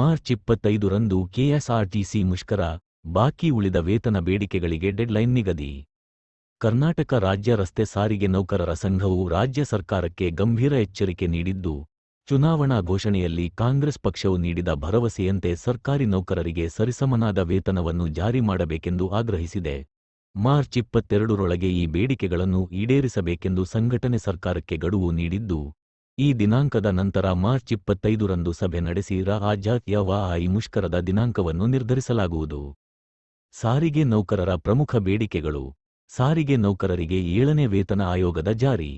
March ಇಪ್ಪತ್ತೈದರಂದು KSRTC ಮುಷ್ಕರ, ಬಾಕಿ ಉಳಿದ ವೇತನ ಬೇಡಿಕೆಗಳಿಗೆ ಡೆಡ್ಲೈನ್ ನಿಗದಿ. ಕರ್ನಾಟಕ ರಾಜ್ಯ ರಸ್ತೆ ಸಾರಿಗೆ ನೌಕರರ ಸಂಘವು ರಾಜ್ಯ ಸರ್ಕಾರಕ್ಕೆ ಗಂಭೀರ ಎಚ್ಚರಿಕೆ ನೀಡಿದ್ದು, ಚುನಾವಣಾ ಘೋಷಣೆಯಲ್ಲಿ ಕಾಂಗ್ರೆಸ್ ಪಕ್ಷವು ನೀಡಿದ ಭರವಸೆಯಂತೆ ಸರ್ಕಾರಿ ನೌಕರರಿಗೆ ಸರಿಸಮನಾದ ವೇತನವನ್ನು ಜಾರಿ ಮಾಡಬೇಕೆಂದು ಆಗ್ರಹಿಸಿದೆ. ಮಾರ್ಚ್ ಇಪ್ಪತ್ತೆರಡರೊಳಗೆ ಈ ಬೇಡಿಕೆಗಳನ್ನು ಈಡೇರಿಸಬೇಕೆಂದು ಸಂಘಟನೆ ಸರ್ಕಾರಕ್ಕೆ ಗಡುವು ನೀಡಿದ್ದು ಈ ದಿನಾಂಕದ ನಂತರ ಮಾರ್ಚ್ ಇಪ್ಪತ್ತೈದರಂದು ಸಭೆ ನಡೆಸಿ ರಾಜ್ಯಾತ್ಯವಾಯಿ ಮುಷ್ಕರದ ದಿನಾಂಕವನ್ನು ನಿರ್ಧರಿಸಲಾಗುವುದು. ಸಾರಿಗೆ ನೌಕರರ ಪ್ರಮುಖ ಬೇಡಿಕೆಗಳು. ಸಾರಿಗೆ ನೌಕರರಿಗೆ ಏಳನೇ ವೇತನ ಆಯೋಗದ ಜಾರಿ.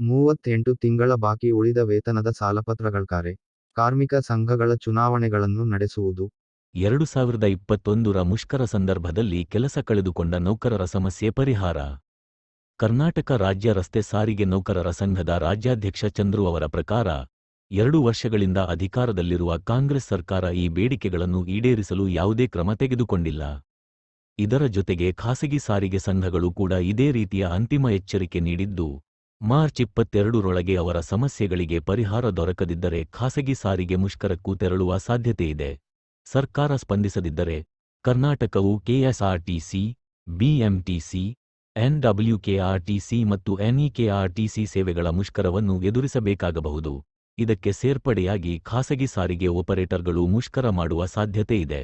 ಮೂವತ್ತೆಂಟು ತಿಂಗಳ ಬಾಕಿ ಉಳಿದ ವೇತನದ ಸಾಲಪತ್ರಗಳ್ಕಾರೆ ಕಾರ್ಮಿಕ ಸಂಘಗಳ ಚುನಾವಣೆಗಳನ್ನು ನಡೆಸುವುದು. ಎರಡು ಸಾವಿರದ ಇಪ್ಪತ್ತೊಂದರ ಮುಷ್ಕರ ಸಂದರ್ಭದಲ್ಲಿ ಕೆಲಸ ಕಳೆದುಕೊಂಡ ನೌಕರರ ಸಮಸ್ಯೆ ಪರಿಹಾರ. ಕರ್ನಾಟಕ ರಾಜ್ಯ ರಸ್ತೆ ಸಾರಿಗೆ ನೌಕರರ ಸಂಘದ ರಾಜ್ಯಾಧ್ಯಕ್ಷ ಚಂದ್ರು ಅವರ ಪ್ರಕಾರ, ಎರಡು ವರ್ಷಗಳಿಂದ ಅಧಿಕಾರದಲ್ಲಿರುವ ಕಾಂಗ್ರೆಸ್ ಸರ್ಕಾರ ಈ ಬೇಡಿಕೆಗಳನ್ನು ಈಡೇರಿಸಲು ಯಾವುದೇ ಕ್ರಮ ತೆಗೆದುಕೊಂಡಿಲ್ಲ. ಇದರ ಜೊತೆಗೆ ಖಾಸಗಿ ಸಾರಿಗೆ ಸಂಘಗಳು ಕೂಡ ಇದೇ ರೀತಿಯ ಅಂತಿಮ ಎಚ್ಚರಿಕೆ ನೀಡಿದ್ದು, ಮಾರ್ಚ್ ಇಪ್ಪತ್ತೆರಡರೊಳಗೆ ಅವರ ಸಮಸ್ಯೆಗಳಿಗೆ ಪರಿಹಾರ ದೊರಕದಿದ್ದರೆ ಖಾಸಗಿ ಸಾರಿಗೆ ಮುಷ್ಕರಕ್ಕೂ ತೆರಳುವ ಸಾಧ್ಯತೆಯಿದೆ ಸರ್ಕಾರ ಸ್ಪಂದಿಸದಿದ್ದರೆ ಕರ್ನಾಟಕವು ಕೆಎಸ್ಆರ್ಟಿಸಿ, ಬಿಎಂಟಿಸಿ ಎನ್ಡಬ್ಲ್ಯೂಕೆಆರ್ಟಿಸಿ ಮತ್ತು ಎನ್ಇಕೆಆರ್ಟಿಸಿ ಸೇವೆಗಳ ಮುಷ್ಕರವನ್ನು ಎದುರಿಸಬೇಕಾಗಬಹುದು. ಇದಕ್ಕೆ ಸೇರ್ಪಡೆಯಾಗಿ ಖಾಸಗಿ ಸಾರಿಗೆ ಆಪರೇಟರ್ಗಳು ಮುಷ್ಕರ ಮಾಡುವ ಸಾಧ್ಯತೆಯಿದೆ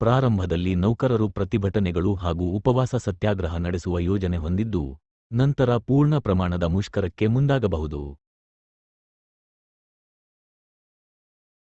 ಪ್ರಾರಂಭದಲ್ಲಿ ನೌಕರರು ಪ್ರತಿಭಟನೆಗಳು ಹಾಗೂ ಉಪವಾಸ ಸತ್ಯಾಗ್ರಹ ನಡೆಸುವ ಯೋಜನೆ ಹೊಂದಿದ್ದು, ನಂತರ ಪೂರ್ಣ ಪ್ರಮಾಣದ ಮುಷ್ಕರಕ್ಕೆ ಮುಂದಾಗಬಹುದು.